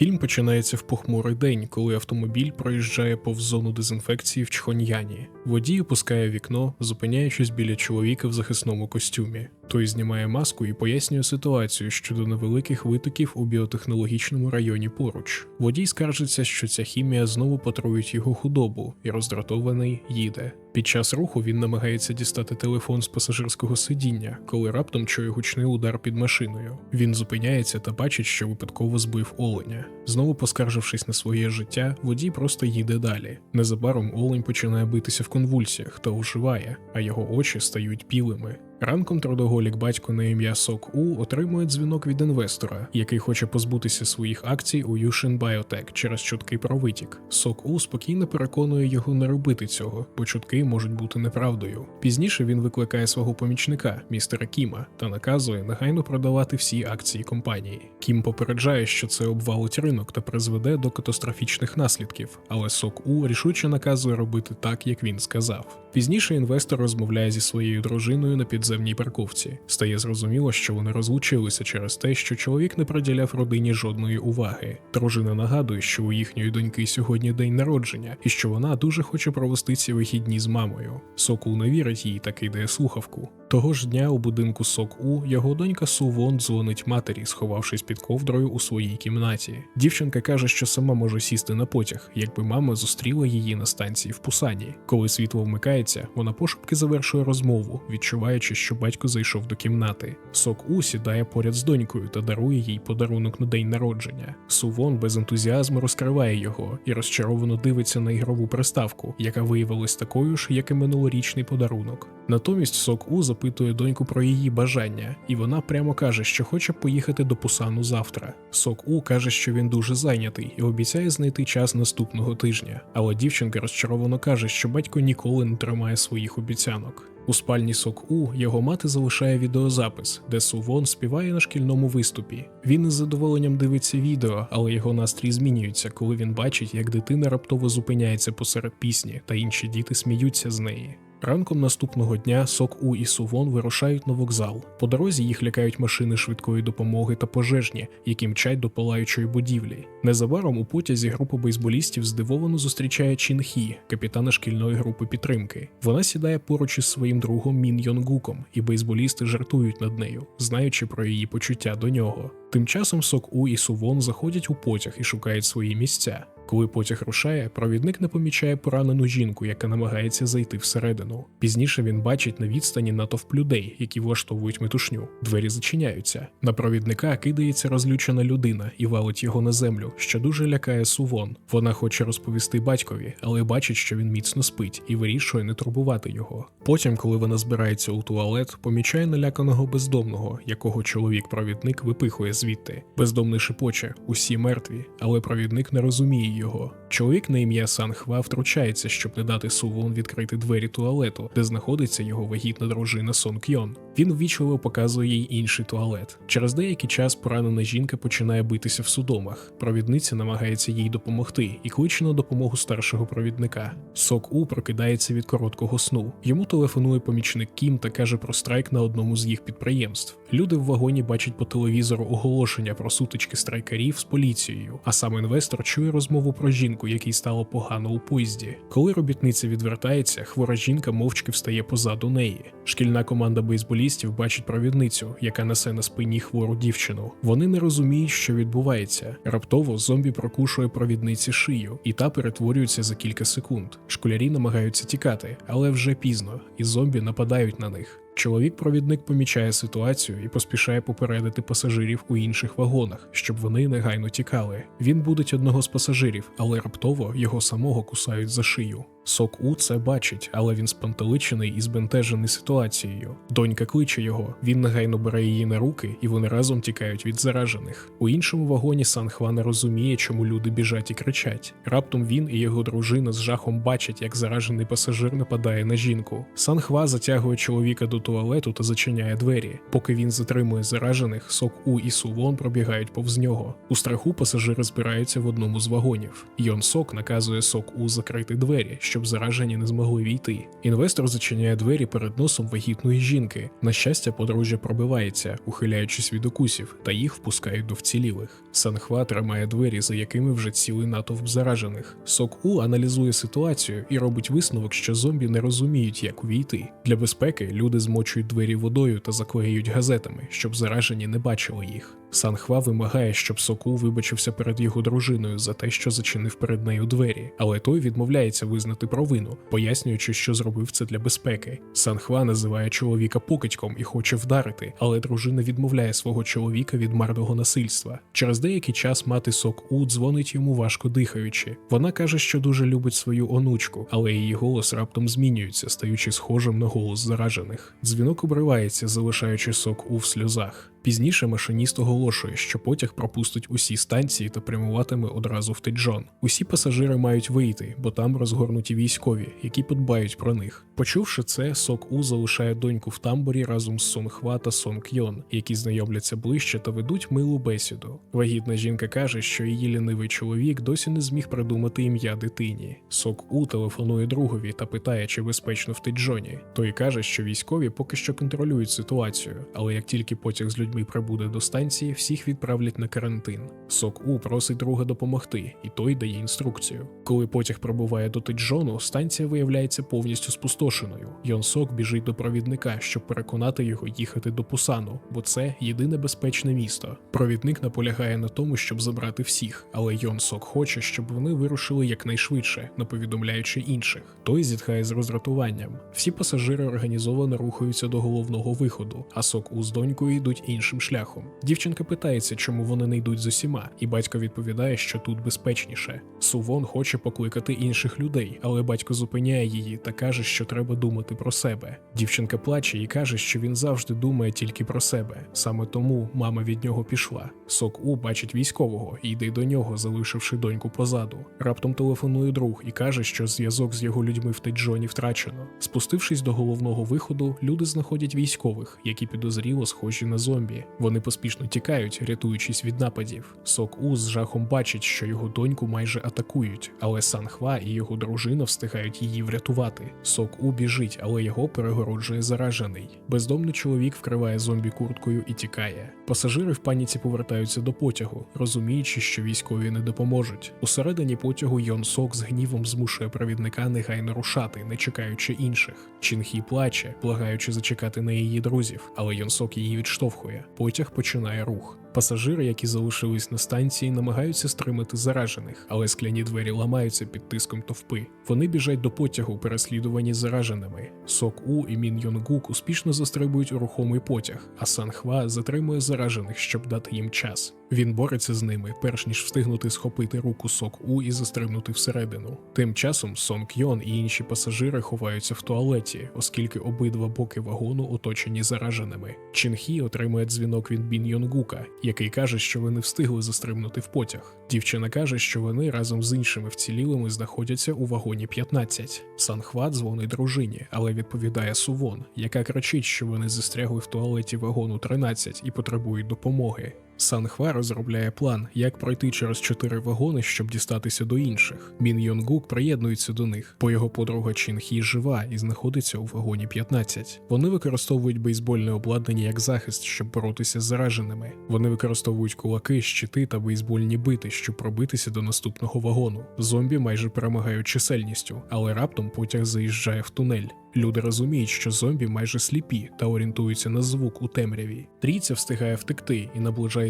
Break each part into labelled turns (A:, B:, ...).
A: Фільм починається в похмурий день, коли автомобіль проїжджає повз зону дезінфекції в Чхоньяні. Водій опускає вікно, зупиняючись біля чоловіка в захисному костюмі. Той знімає маску і пояснює ситуацію щодо невеликих витоків у біотехнологічному районі поруч. Водій скаржиться, що ця хімія знову потруїть його худобу, і роздратований їде. Під час руху він намагається дістати телефон з пасажирського сидіння, коли раптом чує гучний удар під машиною. Він зупиняється та бачить, що випадково збив оленя. Знову поскаржившись на своє життя, водій просто їде далі. Незабаром олень починає битися в конвульсіях та оживає, а його очі стають білими. Ранком трудоголік батько на ім'я Сок У отримує дзвінок від інвестора, який хоче позбутися своїх акцій у Yushin Biotech через чутки про витік. Сок У спокійно переконує його не робити цього, бо чутки можуть бути неправдою. Пізніше він викликає свого помічника, містера Кіма, та наказує негайно продавати всі акції компанії. Кім попереджає, що це обвалить ринок та призведе до катастрофічних наслідків, але Сок У рішуче наказує робити так, як він сказав. Пізніше інвестор розмовляє зі своєю дружиною на підземній парковці. Стає зрозуміло, що вони розлучилися через те, що чоловік не приділяв родині жодної уваги. Дружина нагадує, що у їхньої доньки сьогодні день народження, і що вона дуже хоче провести ці вихідні з мамою. Сокул не вірить їй та кидає слухавку. Того ж дня у будинку Сок У його донька Сувон дзвонить матері, сховавшись під ковдрою у своїй кімнаті. Дівчинка каже, що сама може сісти на потяг, якби мама зустріла її на станції в Пусані. Коли світло вмикається, вона пошепки завершує розмову, відчуваючи, що батько зайшов до кімнати. Сок У сідає поряд з донькою та дарує їй подарунок на день народження. Сувон без ентузіазму розкриває його і розчаровано дивиться на ігрову приставку, яка виявилась такою ж, як і минулорічний подарунок. Натомість Сок У запитує доньку про її бажання, і вона прямо каже, що хоче поїхати до Пусану завтра. Сок У каже, що він дуже зайнятий і обіцяє знайти час наступного тижня. Але дівчинка розчаровано каже, що батько ніколи не тримає своїх обіцянок. У спальні Сок У його мати залишає відеозапис, де Сувон співає на шкільному виступі. Він із задоволенням дивиться відео, але його настрій змінюється, коли він бачить, як дитина раптово зупиняється посеред пісні, та інші діти сміються з неї. Ранком наступного дня Сок У і Сувон вирушають на вокзал. По дорозі їх лякають машини швидкої допомоги та пожежні, які мчать до палаючої будівлі. Незабаром у потязі група бейсболістів здивовано зустрічає Чін Хі, капітана шкільної групи підтримки. Вона сідає поруч із своїм другом Мін Йонгуком, і бейсболісти жартують над нею, знаючи про її почуття до нього. Тим часом Сок У і Сувон заходять у потяг і шукають свої місця. Коли потяг рушає, провідник не помічає поранену жінку, яка намагається зайти всередину. Пізніше він бачить на відстані натовп людей, які влаштовують метушню. Двері зачиняються. На провідника кидається розлючена людина і валить його на землю, що дуже лякає сувон. Вона хоче розповісти батькові, але бачить, що він міцно спить і вирішує не турбувати його. Потім, коли вона збирається у туалет, помічає наляканого бездомного, якого чоловік-провідник випихує звідти. Бездомний шепоче, усі мертві, але провідник не розуміє його. Чоловік на ім'я Сан Хва втручається, щоб не дати Сувон відкрити двері туалету, де знаходиться його вагітна дружина Сон Кьон. Він ввічливо показує їй інший туалет. Через деякий час поранена жінка починає битися в судомах. Провідниця намагається їй допомогти і кличе на допомогу старшого провідника. Сок У прокидається від короткого сну. Йому телефонує помічник Кім та каже про страйк на одному з їх підприємств. Люди в вагоні бачать по телевізору оголошення про сутички страйкарів з поліцією, а сам інвестор чує розмову про жінку, якій стало погано у поїзді. Коли робітниця відвертається, хвора жінка мовчки встає позаду неї. Шкільна команда бейсболістів бачить провідницю, яка несе на спині хвору дівчину. Вони не розуміють, що відбувається. Раптово зомбі прокушує провідниці шию, і та перетворюється за кілька секунд. Школярі намагаються тікати, але вже пізно, і зомбі нападають на них. Чоловік-провідник помічає ситуацію і поспішає попередити пасажирів у інших вагонах, щоб вони негайно тікали. Він будить одного з пасажирів, але раптово його самого кусають за шию. Сок У це бачить, але він спантеличений і збентежений ситуацією. Донька кличе його, він негайно бере її на руки, і вони разом тікають від заражених. У іншому вагоні Сан Хва не розуміє, чому люди біжать і кричать. Раптом він і його дружина з жахом бачать, як заражений пасажир нападає на жінку. Сан Хва затягує чоловіка до туалету та зачиняє двері. Поки він затримує заражених, Сок У і Сувон пробігають повз нього. У страху пасажири збираються в одному з вагонів. Йон Сок наказує Сок У закрити двері щоб заражені не змогли війти. Інвестор зачиняє двері перед носом вагітної жінки. На щастя, подружжя пробивається, ухиляючись від укусів, та їх впускають до вцілілих. Санхва тримає двері, за якими вже цілий натовп заражених. Сок У аналізує ситуацію і робить висновок, що зомбі не розуміють, як увійти. Для безпеки люди змочують двері водою та заклеюють газетами, щоб заражені не бачили їх. Санхва вимагає, щоб Соку вибачився перед його дружиною за те, що зачинив перед нею двері, але той відмовляється визнати провину, пояснюючи, що зробив це для безпеки. Санхва називає чоловіка покидьком і хоче вдарити, але дружина відмовляє свого чоловіка від марного насильства. Через деякий час мати Сок У дзвонить йому важко дихаючи. Вона каже, що дуже любить свою онучку, але її голос раптом змінюється, стаючи схожим на голос заражених. Дзвінок обривається, залишаючи Сок У в сльозах. Пізніше машиніст оголошує, що потяг пропустить усі станції та прямуватиме одразу в Теджон. Усі пасажири мають вийти, бо там розгорнуті військові, які подбають про них. Почувши це, Сок У залишає доньку в тамбурі разом з Сонхва та Сон Кйон, які знайомляться ближче та ведуть милу бесіду. Вагітна жінка каже, що її лінивий чоловік досі не зміг придумати ім'я дитині. Сок У телефонує другові та питає, чи безпечно в Теджоні. Той каже, що військові поки що контролюють ситуацію, але як тільки потяг з людьми прибуде до станції, всіх відправлять на карантин. Сок У просить друга допомогти, і той дає інструкцію. Коли потяг прибуває до Теджону, станція виявляється повністю спустошеною. Йон Сок біжить до провідника, щоб переконати його їхати до Пусану, бо це єдине безпечне місто. Провідник наполягає на тому, щоб забрати всіх, але Йон Сок хоче, щоб вони вирушили якнайшвидше, не повідомляючи інших. Той зітхає з роздратуванням. Всі пасажири організовано рухаються до головного виходу, а Сок У з донькою йдуть іншим шляхом. Дівчинка питається, чому вони не йдуть з усіма, і батько відповідає, що тут безпечніше. Сувон хоче покликати інших людей, але батько зупиняє її та каже, що треба думати про себе. Дівчинка плаче і каже, що він завжди думає тільки про себе. Саме тому мама від нього пішла. Сок У бачить військового і йде до нього, залишивши доньку позаду. Раптом телефонує друг і каже, що зв'язок з його людьми в Теджоні втрачено. Спустившись до головного виходу, люди знаходять військових, які підозріло схожі на зомбі. Вони поспішно тікають, рятуючись від нападів. Сок У з жахом бачить, що його доньку майже атакують, але Сан Хва і його дружина встигають її врятувати. Сок У біжить, але його перегороджує заражений. Бездомний чоловік вкриває зомбі курткою і тікає. Пасажири в паніці повертаються до потягу, розуміючи, що військові не допоможуть. Усередині потягу Йон Сок з гнівом змушує провідника негайно рушати, не чекаючи інших. Чінхі плаче, благаючи зачекати на її друзів, але Йон Сок її відштовхує. Потяг починає рух. Пасажири, які залишились на станції, намагаються стримати заражених, але скляні двері ламаються під тиском товпи. Вони біжать до потягу, переслідувані зараженими. Сок У і Мін Йонгук успішно застрибують у рухомий потяг, а Сан Хва затримує заражених, щоб дати їм час. Він бореться з ними, перш ніж встигнути схопити руку Сок У і застрибнути всередину. Тим часом Сон Кьон і інші пасажири ховаються в туалеті, оскільки обидва боки вагону оточені зараженими. Чінхі отримує дзвінок від Бін Йонгука, який каже, що вони встигли застрибнути в потяг. Дівчина каже, що вони разом з іншими вцілілими знаходяться у вагоні 15. Санхват дзвонить дружині, але відповідає Сувон, яка кричить, що вони застрягли в туалеті вагону 13 і потребують допомоги. Санхва розробляє план, як пройти через чотири вагони, щоб дістатися до інших. Мін Йонгук приєднується до них, бо його подруга Чин Хі жива і знаходиться у вагоні 15. Вони використовують бейсбольне обладнання як захист, щоб боротися з зараженими. Вони використовують кулаки, щити та бейсбольні бити, щоб пробитися до наступного вагону. Зомбі майже перемагають чисельністю, але раптом потяг заїжджає в тунель. Люди розуміють, що зомбі майже сліпі та орієнтуються на звук у темряві. Трійця встигає втекти і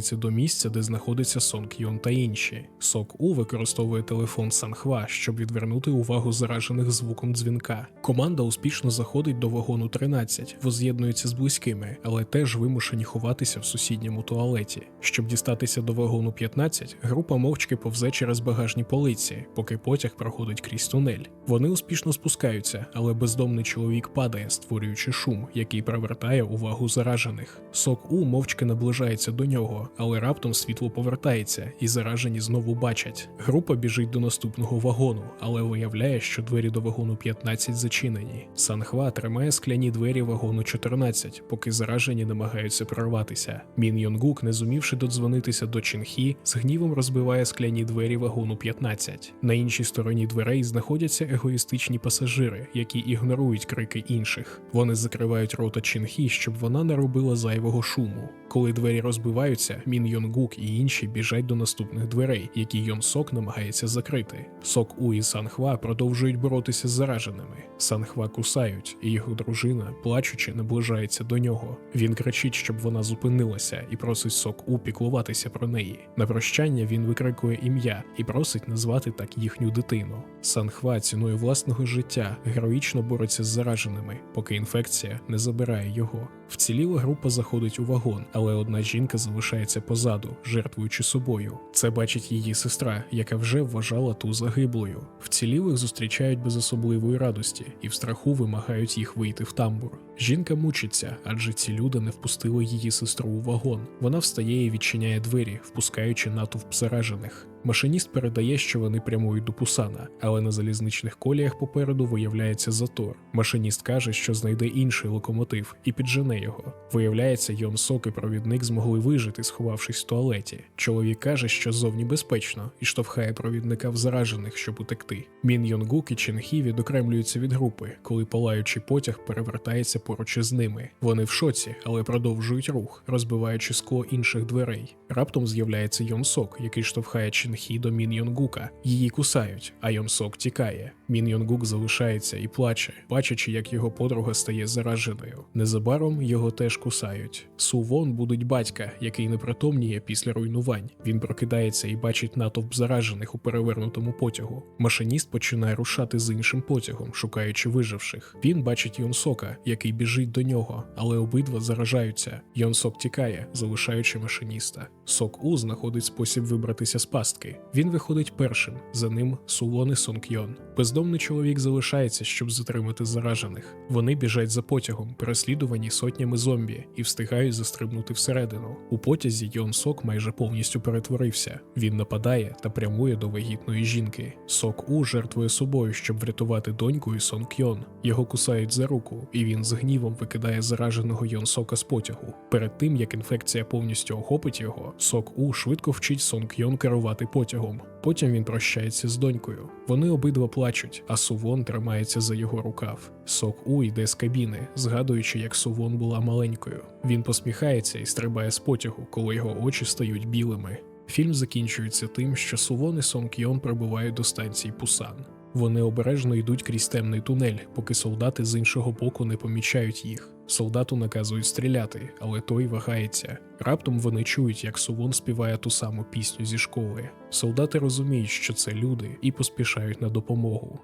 A: наближається до місця, де знаходиться Сон Кйон та інші. Сок У використовує телефон Санхва, щоб відвернути увагу заражених звуком дзвінка. Команда успішно заходить до вагону 13, воз'єднується з близькими, але теж вимушені ховатися в сусідньому туалеті. Щоб дістатися до вагону 15, група мовчки повзе через багажні полиці, поки потяг проходить крізь тунель. Вони успішно спускаються, але бездомний чоловік падає, створюючи шум, який привертає увагу заражених. Сок У мовчки наближається до нього, але раптом світло повертається, і заражені знову бачать. Група біжить до наступного вагону, але виявляє, що двері до вагону 15 зачинені. Санхва тримає скляні двері вагону 14, поки заражені намагаються прорватися. Мін Йонгук, не зумівши додзвонитися до Чінхі, з гнівом розбиває скляні двері вагону 15. На іншій стороні дверей знаходяться егоїстичні пасажири, які ігнорують крики інших. Вони закривають рота Чінхі, щоб вона не робила зайвого шуму. Коли двері розбиваються, Мін Йонгук і інші біжать до наступних дверей, які Йон Сок намагається закрити. Сок У і Санхва продовжують боротися з зараженими. Санхва кусають, і його дружина, плачучи, наближається до нього. Він кричить, щоб вона зупинилася, і просить Сок У піклуватися про неї. На прощання він викрикує ім'я і просить назвати так їхню дитину. Санхва ціною власного життя героїчно бореться з зараженими, поки інфекція не забирає його. Вціліла група заходить у вагон, але одна жінка залишається позаду, жертвуючи собою. Це бачить її сестра, яка вже вважала ту загиблою. Вцілілих зустрічають без особливої радості і в страху вимагають їх вийти в тамбур. Жінка мучиться, адже ці люди не впустили її сестру у вагон. Вона встає і відчиняє двері, впускаючи натовп заражених. Машиніст передає, що вони прямують до Пусана, але на залізничних коліях попереду виявляється затор. Машиніст каже, що знайде інший локомотив і піджене його. Виявляється, Йон Сок і провідник змогли вижити, сховавшись в туалеті. Чоловік каже, що зовні безпечно, і штовхає провідника в заражених, щоб утекти. Мін Йонгук і Ченхі відокремлюються від групи, коли палаючий потяг перевертається поруч із ними. Вони в шоці, але продовжують рух, розбиваючи скло інших дверей. Раптом з'являється Йон Сок, який штовхає Чінхі до Мін Йонгука. Її кусають, а Йон Сок тікає. Мін Йонгук залишається і плаче, бачачи, як його подруга стає зараженою. Незабаром його теж кусають. Сувон будуть батька, який непритомніє після руйнувань. Він прокидається і бачить натовп заражених у перевернутому потягу. Машиніст починає рушати з іншим потягом, шукаючи виживших. Він бачить Йонсока, який біжить до нього, але обидва заражаються. Йонсок тікає, залишаючи машиніста. Сок У знаходить спосіб вибратися з пастки. Він виходить першим, за ним Сувон і Сонг-Йон. Бездомний чоловік залишається, щоб затримати заражених. Вони біжать за потягом, переслідувані сотнями зомбі, і встигають застрибнути всередину. У потязі Йон Сок майже повністю перетворився. Він нападає та прямує до вагітної жінки. Сок У жертвує собою, щоб врятувати доньку і Сон Кьон. Його кусають за руку, і він з гнівом викидає зараженого Йон Сока з потягу. Перед тим як інфекція повністю охопить його, Сок У швидко вчить Сон Кьон керувати потягом. Потім він прощається з донькою. Вони обидва плачуть, а Сувон тримається за його рукав. Сок У йде з кабіни, згадуючи, як Сувон була маленькою. Він посміхається і стрибає з потягу, коли його очі стають білими. Фільм закінчується тим, що Сувон і Сон Кьон прибувають до станції Пусан. Вони обережно йдуть крізь темний тунель, поки солдати з іншого боку не помічають їх. Солдату наказують стріляти, але той вагається. Раптом вони чують, як Сувон співає ту саму пісню зі школи. Солдати розуміють, що це люди, і поспішають на допомогу.